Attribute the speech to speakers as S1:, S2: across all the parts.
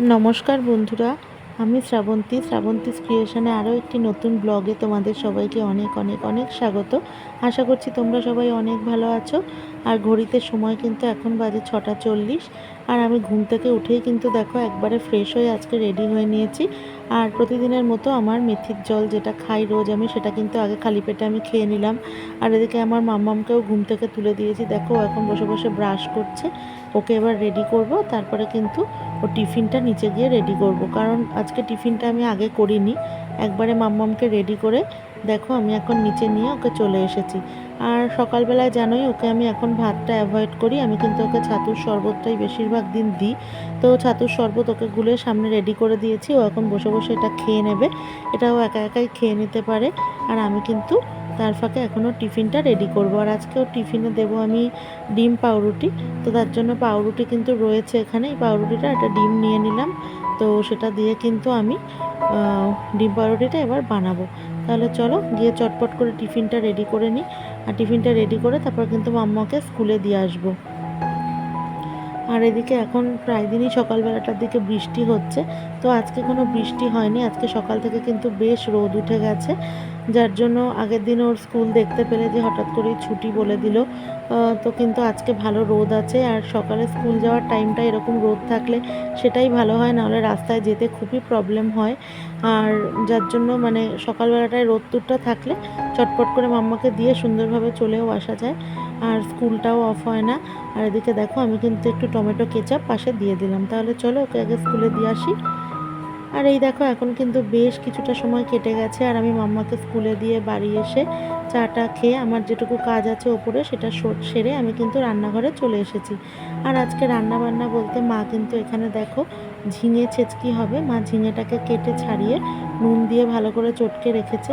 S1: নমস্কার বন্ধুরা, আমি শ্রাবন্তী। শ্রাবন্তীস ক্রিয়েশনে আরও একটি নতুন ব্লগে তোমাদের সবাইকে অনেক অনেক অনেক স্বাগত। আশা করছি তোমরা সবাই অনেক ভালো আছো। আর ঘড়িতে সময় কিন্তু এখন বাজে ছটা চল্লিশ। আর আমি ঘুম থেকে উঠেই কিন্তু দেখো একবারে ফ্রেশ হয়ে আজকে রেডি হয়ে নিয়েছি। আর প্রতিদিনের মতো আমার মেথির জল যেটা খাই রোজ আমি, সেটা কিন্তু আগে খালি পেটে আমি খেয়ে নিলাম। আর এদিকে আমার মাম্মামকেও ঘুম থেকে তুলে দিয়েছি। দেখো এখন বসে বসে ব্রাশ করছে। ওকে এবার রেডি করব। তারপরে কিন্তু ও টিফিনটা নিচে গিয়ে রেডি করব। কারণ আজকে টিফিনটা আমি আগে করিনি। একবারে মাম্মামকে রেডি করে দেখো আমি এখন নিচে নিয়ে ওকে চলে এসেছি। আর সকালবেলায় জানোই, ওকে আমি এখন ভাতটা অ্যাভয়েড করি। আমি কিন্তু ওকে ছাতুর শরবতটাই বেশিরভাগ দিন দিই। তো ছাতুর শরবত ওকে গুলে সামনে রেডি করে দিয়েছি। ও এখন বসে বসে এটা খেয়ে নেবে। এটাও একা একাই খেয়ে নিতে পারে। আর আমি কিন্তু তার ফাঁকে এখনও টিফিনটা রেডি করব। আর আজকেও টিফিনে দেবো আমি ডিম পাউরুটি। তো তার জন্য পাউরুটি কিন্তু রয়েছে এখানে। এই পাউরুটিটা একটা ডিম নিয়ে নিলাম। তো সেটা দিয়ে কিন্তু আমি ডিম পাউরুটিটা এবার বানাবো। তাহলে চলো গিয়ে চটপট করে টিফিনটা রেডি করে নিই। আর টিফিনটা রেডি করে তারপর কিন্তু মাম্মাকে স্কুলে দিয়ে আসব। আর এদিকে এখন প্রায় দিনই সকালবেলাটার দিকে বৃষ্টি হচ্ছে, তো আজকে কোনো বৃষ্টি হয়নি, আজকে সকাল থেকে কিন্তু বেশ রোদ উঠে গেছে, যার জন্য আগের দিন ওর স্কুল দেখতে পেলে যে হঠাৎ করেই ছুটি বলে দিল তো কিন্তু আজকে ভালো রোদ আছে আর সকালে স্কুল যাওয়ার টাইমটা এরকম রোদ থাকলে সেটাই ভালো হয়, নাহলে রাস্তায় যেতে খুবই প্রবলেম হয়। আর যার জন্য মানে সকালবেলাটায় রোদ্দুরটা থাকলে চটপট করে মাম্মাকে দিয়ে সুন্দরভাবে চলেও আসা যায়। আর স্কুলটাও অফ হয় না। আর এদিকে দেখো আমি কিন্তু একটু টমেটো কেচাপ পাশে দিয়ে দিলাম। তাহলে চলো ওকে আগে স্কুলে দিয়ে আসি। আর এই দেখো, এখন কিন্তু বেশ কিছুটা সময় কেটে গেছে আর আমি মাম্মাকে স্কুলে দিয়ে বাড়ি এসে চাটা খেয়ে আমার যেটুকু কাজ আছে ওপরে সেটা সর- আমি কিন্তু রান্নাঘরে চলে এসেছি। আর আজকে রান্না বান্না বলতে মা কিন্তু এখানে দেখো, ঝিঙে ছেচকি হবে। মা ঝিঙেটাকে কেটে ছাড়িয়ে নুন দিয়ে ভালো করে চটকে রেখেছে।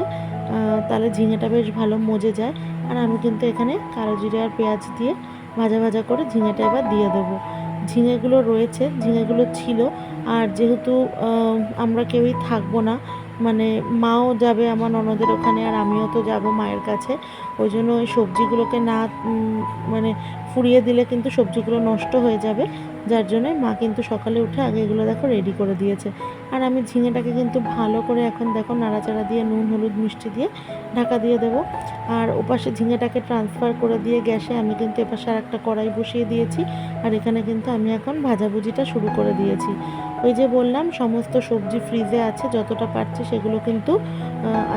S1: তাহলে ঝিঙেটা বেশ ভালো মজে যায়। আর আমি কিন্তু এখানে কালো জিরে আর পেঁয়াজ দিয়ে ভাজা ভাজা করে ঝিঙেটা এবার দিয়ে দেবো। ঝিঙেগুলো রয়েছে, ঝিঙেগুলো ছিল আর যেহেতু আমরা কেউই থাকব না মানে মাও যাবে আমার ননদের ওখানে আর আমিও তো যাব মায়ের কাছে, ওই জন্য ওই সবজিগুলোকে না মানে ফুরিয়ে দিলে কিন্তু সবজিগুলো নষ্ট হয়ে যাবে, যার জন্যই মা কিন্তু সকালে উঠে আগে এগুলো দেখো রেডি করে দিয়েছে। আর আমি ঝিঙেটাকে কিন্তু ভালো করে এখন দেখো নাড়াচাড়া দিয়ে, নুন, হলুদ, মিষ্টি দিয়ে ঢাকা দিয়ে দেবো। আর ওপাশে ঝিঙেটাকে ট্রান্সফার করে দিয়ে গ্যাসে আমি কিন্তু এপাশে আর একটা কড়াই বসিয়ে দিয়েছি। আর এখানে কিন্তু আমি এখন ভাজাভুজিটা শুরু করে দিয়েছি। ওই যে বললাম, সমস্ত সবজি ফ্রিজে আছে, যতটা পারছি সেগুলো কিন্তু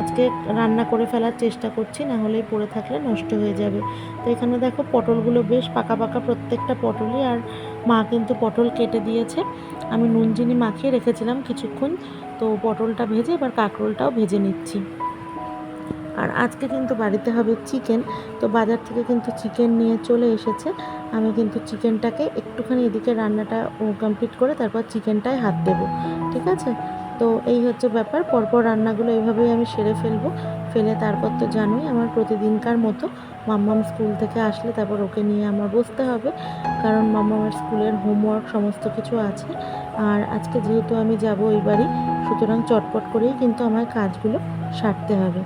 S1: আজকে রান্না করে ফেলার চেষ্টা করছি, না হলেই পড়ে থাকলে নষ্ট হয়ে যাবে। তো এখানে দেখো পটলগুলো বেশ পাকা পাকা প্রত্যেকটা পটলই আর মা কিন্তু পটল কেটে দিয়েছে। আমি নুন চিনি মাখিয়ে রেখেছিলাম কিছুক্ষণ, তো পটলটা ভেজে এবার কাঁকরোলটাও ভেজে নিচ্ছি। আর আজকে কিন্তু বাড়িতে হবে চিকেন, তো বাজার থেকে কিন্তু চিকেন নিয়ে চলে এসেছে। আমি কিন্তু চিকেনটাকে একটুখানি এদিকে রান্নাটা কমপ্লিট করে তারপর চিকেনটায় হাত দেবো, ঠিক আছে? তো এই হচ্ছে ব্যাপার, পরপর রান্নাগুলো এইভাবেই আমি সেরে ফেলব। ফেলে তারপর তো জানোই আমার প্রতিদিনকার মতো মাম্মাম স্কুল থেকে আসলে তারপর ওকে নিয়ে আমার বসতে হবে। কারণ মাম্মামের স্কুলের হোমওয়ার্ক সমস্ত কিছু আছে। আর আজকে যেহেতু আমি যাব এই বাড়ি, সুতরাং চটপট করেই কিন্তু আমার কাজগুলো সারতে হবে।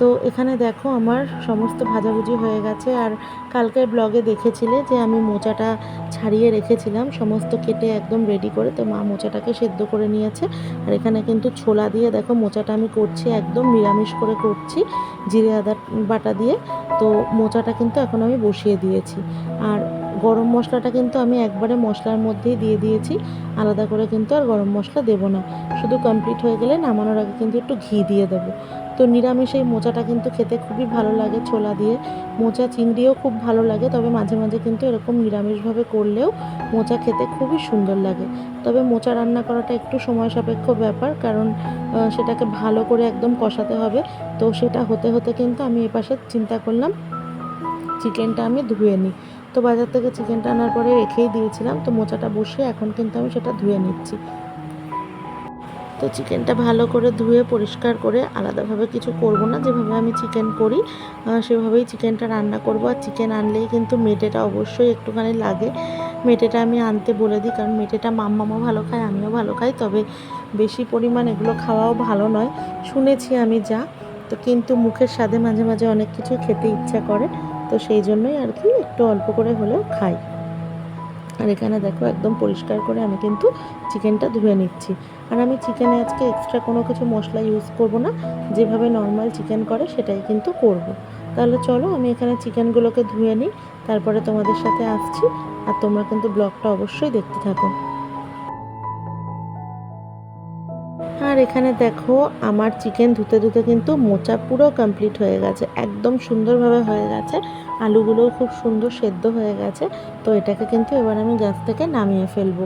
S1: তো এখানে দেখো আমার সমস্ত ভাজাভুজি হয়ে গেছে আর কালকের ব্লগে দেখেছিলে যে আমি মোচাটা ছাড়িয়ে রেখেছিলাম, সমস্ত কেটে একদম রেডি করে, তো মা মোচাটাকে সেদ্ধ করে নিয়েছে। আর এখানে কিন্তু ছোলা দিয়ে দেখো মোচাটা আমি করছি, একদম নিরামিষ করে করছি, জিরে আদা বাটা দিয়ে। তো মোচাটা কিন্তু এখন আমি বসিয়ে দিয়েছি। আর গরম মশলাটা কিন্তু আমি একবারে মশলার মধ্যেই দিয়ে দিয়েছি, আলাদা করে কিন্তু আর গরম মশলা দেবো না। শুধু কমপ্লিট হয়ে গেলে নামানোর আগে কিন্তু একটু ঘি দিয়ে দেবো। তো নিরামিষ এই মোচাটা কিন্তু খেতে খুবই ভালো লাগে ছোলা দিয়ে। মোচা চিংড়িও খুব ভালো লাগে, তবে মাঝে মাঝে কিন্তু এরকম নিরামিষভাবে করলেও মোচা খেতে খুবই সুন্দর লাগে। তবে মোচা রান্না করাটা একটু সময় সাপেক্ষ ব্যাপার, কারণ সেটাকে ভালো করে একদম কষাতে হবে। তো সেটা হতে হতে কিন্তু আমি এপাশে চিন্তা করলাম, চিকেনটা আমি ধুয়ে নিই। তো বাজার থেকে চিকেনটা আনার পরে রেখেই দিয়েছিলাম, তো মোচাটা বসিয়ে এখন কিন্তু আমি সেটা ধুয়ে নিচ্ছি। তো চিকেনটা ভালো করে ধুয়ে, পরিষ্কার করে আলাদাভাবে কিছু করব না। যেভাবে আমি চিকেন করি সেভাবেই চিকেনটা রান্না করব। আর চিকেন আনলেই কিন্তু মেটেটা অবশ্যই একটুখানি লাগে। মেটেটা আমি আনতে বলে দিই, কারণ মেটেটা মাম্মামও ভালো খায়, আমিও ভালো খাই। তবে বেশি পরিমাণ এগুলো খাওয়াও ভালো নয়। শুনেছি আমি যা। তো কিন্তু মুখের স্বাদে মাঝে মাঝে অনেক কিছু খেতে ইচ্ছা করে। তো সেই জন্যই আর কি একটু অল্প করে হলেও খাই। আর এখানে দেখো একদম পরিষ্কার করে আমি কিন্তু চিকেনটা ধুয়ে নিচ্ছি আর আমি চিকেনে আজকে এক্সট্রা কোনো কিছু মশলা ইউজ করব না, যেভাবে নর্মাল চিকেন করে সেটাই কিন্তু করব। তাহলে চলো আমি এখানে চিকেনগুলোকে ধুয়ে নিই, তারপরে তোমাদের সাথে আসছি, আর তোমরা কিন্তু ব্লগটা অবশ্যই দেখতে থাকো আর এখানে দেখো আমার চিকেন ধুতে ধুতে কিন্তু মোচা পুরো কমপ্লিট হয়ে গেছে, একদম সুন্দরভাবে হয়ে গেছে। আলুগুলোও খুব সুন্দর সেদ্ধ হয়ে গেছে, তো এটাকে কিন্তু এবার আমি গ্যাস থেকে নামিয়ে ফেলব।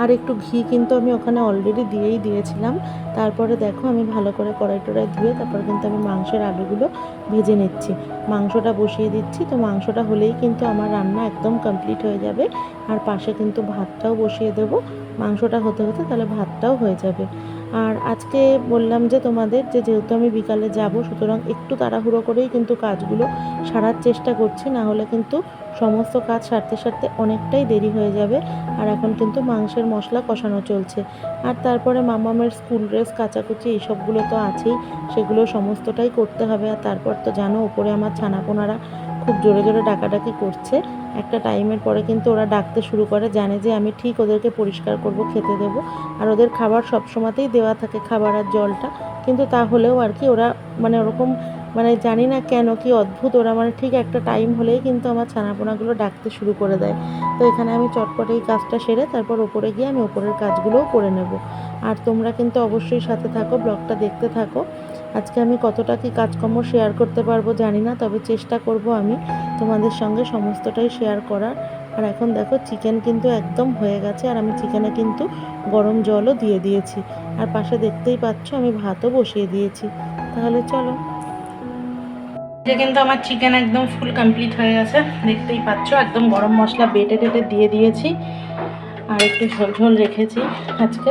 S1: আর একটু ঘি কিন্তু আমি ওখানে অলরেডি দিয়েই দিয়েছিলাম। তারপরে দেখো আমি ভালো করে কড়াই টড়াই ধুয়ে তারপর কিন্তু আমি মাংসের আলুগুলো ভেজে নিচ্ছি। মাংসটা বসিয়ে দিচ্ছি, তো মাংসটা হলেই কিন্তু আমার রান্না একদম কমপ্লিট হয়ে যাবে। আর পাশে কিন্তু ভাতটাও বসিয়ে দেবো। মাংসটা হতে হতে তাহলে ভাতটাও হয়ে যাবে। আর আজকে বললাম যে তোমাদের যে যেহেতু আমি বিকালে যাব, সুতরাং একটু তাড়াহুড়ো করেই কিন্তু কাজগুলো সারার চেষ্টা করছি, না হলে কিন্তু সমস্ত কাজ সারতে সারতে অনেকটাই দেরি হয়ে যাবে আর এখন কিন্তু মাংসের মশলা কষানো চলছে। আর তারপরে মামামের স্কুল ড্রেস, কাচাকুচি এইসবগুলো তো আছেই, সেগুলো সমস্তটাই করতে হবে। আর তারপর তো জানো, ওপরে আমার ছানাপোনারা খুব জোরে জোরে ডাকাডাকি করছে। একটা টাইমের পরে কিন্তু ওরা ডাকতে শুরু করে, জানে যে আমি ঠিক ওদেরকে পরিষ্কার করব, খেতে দেব। আর ওদের খাবার সব সময়তেই দেওয়া থাকে খাবার আর জলটা। কিন্তু তাহলেও আর কি ওরা মানে ওরকম মানে জানি না কেন কি অদ্ভুত, ওরা মানে ঠিক একটা টাইম হলেই কিন্তু আমার ছানাপোনাগুলো ডাকতে শুরু করে দেয়। তো এখানে আমি চটপটে এই কাজটা সেরে তারপর ওপরে গিয়ে আমি ওপরের কাজগুলোও করে নেব। আর তোমরা কিন্তু অবশ্যই সাথে থাকো, ব্লগটা দেখতে থাকো। আজকে আমি কতটা কি কাজকর্ম শেয়ার করতে পারব জানি না, তবে চেষ্টা করব আমি তোমাদের সঙ্গে সমস্তটাই শেয়ার করার। আর এখন দেখো চিকেন কিন্তু একদম হয়ে গেছে, আর আমি চিকেনে কিন্তু গরম জলও দিয়ে দিয়েছি। আর পাশে দেখতেই পাচ্ছ আমি ভাতও বসিয়ে দিয়েছি। তাহলে চলো। কিন্তু আমার চিকেন একদম ফুল কমপ্লিট হয়ে গেছে, দেখতেই পাচ্ছ একদম গরম মশলা বেটে টেটে দিয়ে দিয়েছি। আর একটু ঝোল ঝোল রেখেছি আজকে,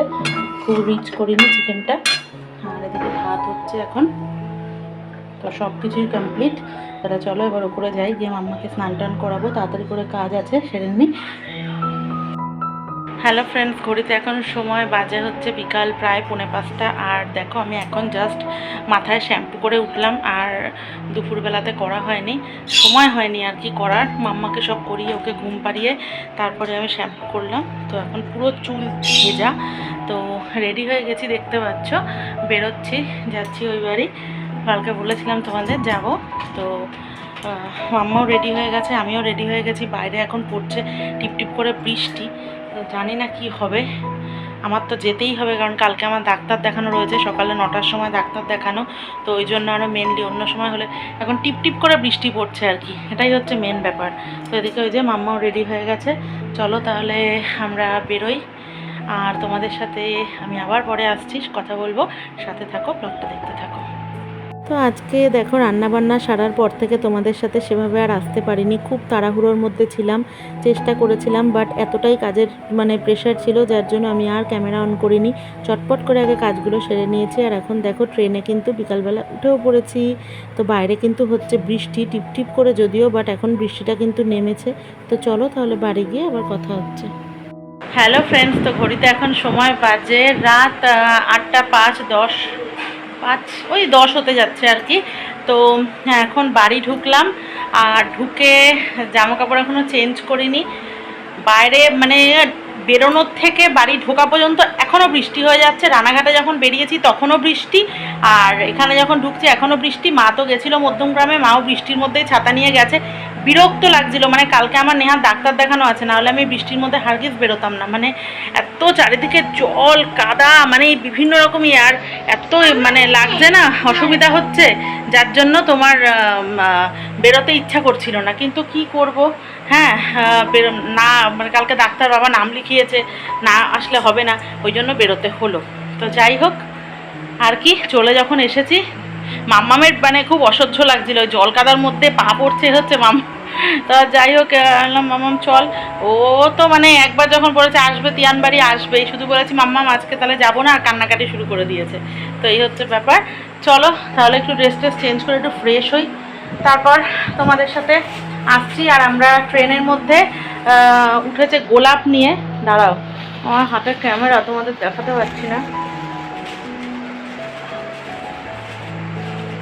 S1: খুব রিচ করিনি চিকেনটা হচ্ছে এখন। তো সব কিছুই কমপ্লিট তাহলে চলো এবার ওপরে যাই, গিয়ে মাম্মাকে স্নান টান করাবো। তাড়াতাড়ি করে কাজ আছে, সেরে নিই হ্যালো ফ্রেন্ডস ঘড়িতে এখন সময়, বাজে হচ্ছে বিকাল প্রায় পৌনে পাঁচটা। আর দেখো, আমি এখন জাস্ট মাথায় শ্যাম্পু করে উঠলাম, আর দুপুরবেলাতে করা হয়নি। সময় হয়নি আর কি করার। মাম্মাকে সব করিয়ে, ওকে ঘুম পাড়িয়ে তারপরে আমি শ্যাম্পু করলাম। তো এখন পুরো চুল ভেজা। তো রেডি হয়ে গেছি, দেখতে পাচ্ছ? বেরোচ্ছি, যাচ্ছি ওই বাড়ি। কালকে বলেছিলাম তোমাদের যাব। তো মাম্মাও রেডি হয়ে গেছে, আমিও রেডি হয়ে গেছি। বাইরে এখন পড়ছে টিপ টিপ করে বৃষ্টি। তো জানি না কি হবে। আমার তো যেতেই হবে, কারণ কালকে আমার ডাক্তার দেখানো রয়েছে। সকালে নটার সময় ডাক্তার দেখানো, তো ওই জন্য আরও মেনলি অন্য সময় হলে এখন টিপ টিপ করে বৃষ্টি পড়ছে আর কি। এটাই হচ্ছে মেন ব্যাপার। তো এদিকে ওই যে মাম্মাও রেডি হয়ে গেছে। চলো তাহলে আমরা বেরোই। আর তোমাদের সাথে আমি আবার পরে আসছি, কথা বলব। সাথে থাকো ব্লগটা দেখতে থাকো। তো আজকে দেখো রান্নাবান্না সারার পর থেকে তোমাদের সাথে সেভাবে আর আসতে পারিনি। খুব তাড়াহুড়োর মধ্যে ছিলাম, চেষ্টা করেছিলাম বাট এতটাই কাজের মানে প্রেশার ছিল যার জন্য আমি আর ক্যামেরা অন করিনি। চটপট করে আগে কাজগুলো সেরে নিয়েছি, আর এখন দেখো ট্রেনে কিন্তু বিকালবেলা উঠেও পড়েছি। তো বাইরে কিন্তু হচ্ছে বৃষ্টি, টিপ টিপ করে যদিও বাট এখন বৃষ্টিটা কিন্তু নেমেছে। তো চলো তাহলে বাড়ি গিয়ে আবার কথা হচ্ছে। হ্যালো ফ্রেন্ডস তো ঘড়িতে এখন সময় বাজে রাত আটটা পাঁচ দশ। পাঁচ ওই দশ হতে যাচ্ছে আর কি। তো হ্যাঁ, এখন বাড়ি ঢুকলাম আর ঢুকে জামা কাপড় এখনও চেঞ্জ করিনি। বাইরে মানে বেরোনোর থেকে বাড়ি ঢোকা পর্যন্ত এখনও বৃষ্টি হয়ে যাচ্ছে। রানাঘাটে যখন বেরিয়েছি তখনও বৃষ্টি আর এখানে যখন ঢুকছি এখনও বৃষ্টি। মা তো গেছিল মধ্যমগ্রামে মাও বৃষ্টির মধ্যেই ছাতা নিয়ে গেছে। বিরক্ত লাগছিল মানে কালকে আমার নেহার ডাক্তার দেখানো আছে, নাহলে আমি বৃষ্টির মধ্যে হারগিজ বেরোতাম না। মানে এত চারিদিকে জল, কাদা মানে বিভিন্ন রকম ইয়ার এত মানে লাগছে না, অসুবিধা হচ্ছে, যার জন্য তোমার বেরোতে ইচ্ছা করছিল না। কিন্তু কি করব? হ্যাঁ না মানে কালকে ডাক্তার বাবা নাম লিখিয়েছে, না আসলে হবে না, ওই জন্য বেরোতে হলো। তো যাই হোক, আর কি, চলে যখন এসেছি, মাম্মামের মানে খুব অসহ্য লাগছিল জল কাদার মধ্যে পা পড়ছে হচ্ছে মাম তা যাই হোক আহ, বললাম মাম্মাম চল। ও তো মানে একবার যখন বলেছে আসবে তিয়ান বাড়ি আসবেই। শুধু বলেছি মাম্মাম আজকে তাহলে যাব না আর কান্নাকাটি শুরু করে দিয়েছে। তো এই হচ্ছে ব্যাপার। চলো তাহলে একটু ড্রেস ট্রেস চেঞ্জ করে একটু ফ্রেশ হই। তারপর তোমাদের সাথে আসছি আর আমরা ট্রেনের মধ্যে উঠেছে গোলাপ নিয়ে। দাঁড়াও আমার হাতের ক্যামেরা তোমাদের দেখাতে পারছি না।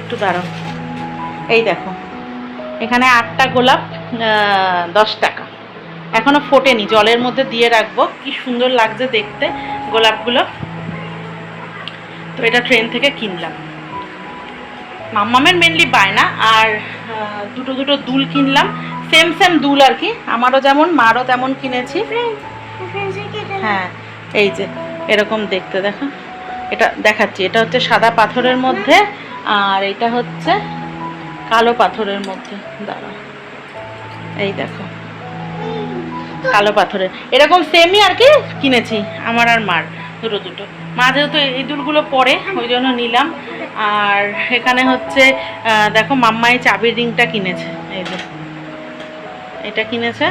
S1: একটু দাঁড়াও। এই দেখো। এখানে আটটা গোলাপ দশ টাকা।
S2: এখনও ফোটেনি, জলের মধ্যে দিয়ে রাখব। কি সুন্দর লাগছে দেখতে গোলাপগুলো। তো এটা ট্রেন থেকে কিনলাম। মাম্মামের মেনলি বায়না আর দুটো দুটো দুল কিনলাম। সেম সেম দুল আর কি। আমারও যেমন, মারও তেমন কিনেছি। হ্যাঁ এই যে, এরকম দেখতে দেখো। এটা দেখাচ্ছি। এটা হচ্ছে সাদা পাথরের মধ্যে। আর এটা হচ্ছে কালো পাথরের মধ্যে। দাঁড়া এই দেখো। কালো পাথরের। এরকম সেমই আর কি কিনেছি। আমার আর মার। দুটো দুটো। মা যেহেতু এই দুলগুলো পরে, ওই জন্য নিলাম। আর এখানে হচ্ছে দেখো মাম্মা এই চাবির রিংটা কিনেছে। এই যে। এটা কিনেছে।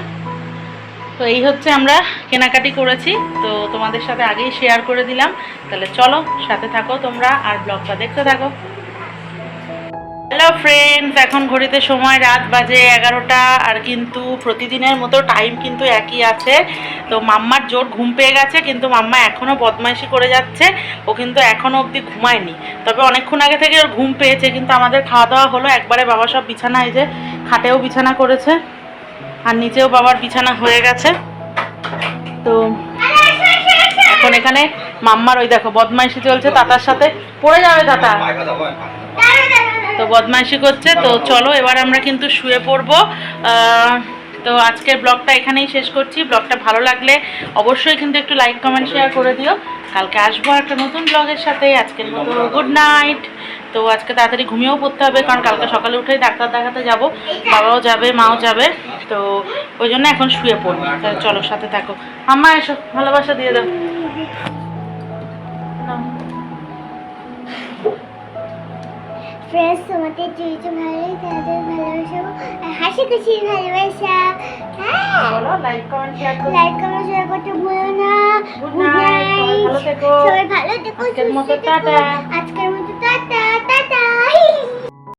S2: তো এই হচ্ছে আমরা কেনাকাটি করেছি। তো তোমাদের সাথে আগেই শেয়ার করে দিলাম। তাহলে চলো, সাথে থাকো তোমরা আর ব্লগটা দেখতে থাকো। হ্যালো ফ্রেন্ডস এখন ঘড়িতে সময় রাত বাজে এগারোটা আর কিন্তু প্রতিদিনের মতো টাইম কিন্তু একই আছে। তো মাম্মার জোর ঘুম পেয়ে গেছে কিন্তু মাম্মা এখনও বদমাইশি করে যাচ্ছে। ও কিন্তু এখনও অবধি ঘুমায়নি। তবে অনেকক্ষণ আগে থেকে ওর ঘুম পেয়েছে কিন্তু আমাদের খাওয়া দাওয়া হলো। একবারে বাবা সব বিছানা এই যে খাটেও বিছানা করেছে আর নিচেও বাবার বিছানা হয়ে গেছে। তো এখন এখানে মাম্মার ওই দেখো বদমাইশি চলছে তাতার সাথে। পড়ে যাবে তাতা? তো বদমাইশি করছে, তো চলো এবার আমরা কিন্তু শুয়ে পড়ব। তো আজকের ব্লগটা এখানেই শেষ করছি। ব্লগটা ভালো লাগলে অবশ্যই কিন্তু একটু লাইক কমেন্ট শেয়ার করে দিও। কালকে আসব একটা নতুন ব্লগের সাথে। আজকের মতো গুড নাইট তো আজকে তাড়াতাড়ি ঘুমিয়েও পড়তে হবে, কারণ কালকে সকালে উঠেই ডাক্তার দেখাতে যাব। বাবাও যাবে, মাও যাবে। তো ওই জন্য এখন শুয়ে পড়ব। তাহলে চলো সাথে থাকো। আম্মা, এসো। ভালোবাসা দিয়ে দাও।
S3: ফ্রেন্ডস তোমাদের ভালো ভালোই তাদের ভালোবাসা হাসি খুশি ভালোবাসা। হ্যাঁ।
S2: লাইক কমেন্ট শেয়ার
S3: করতে ভুলো না।
S2: গুড নাইট সবাই ভালো থেকো।
S3: আজকের মতো টাটা।
S2: আজকের মতো
S3: টাটা
S2: টাটা।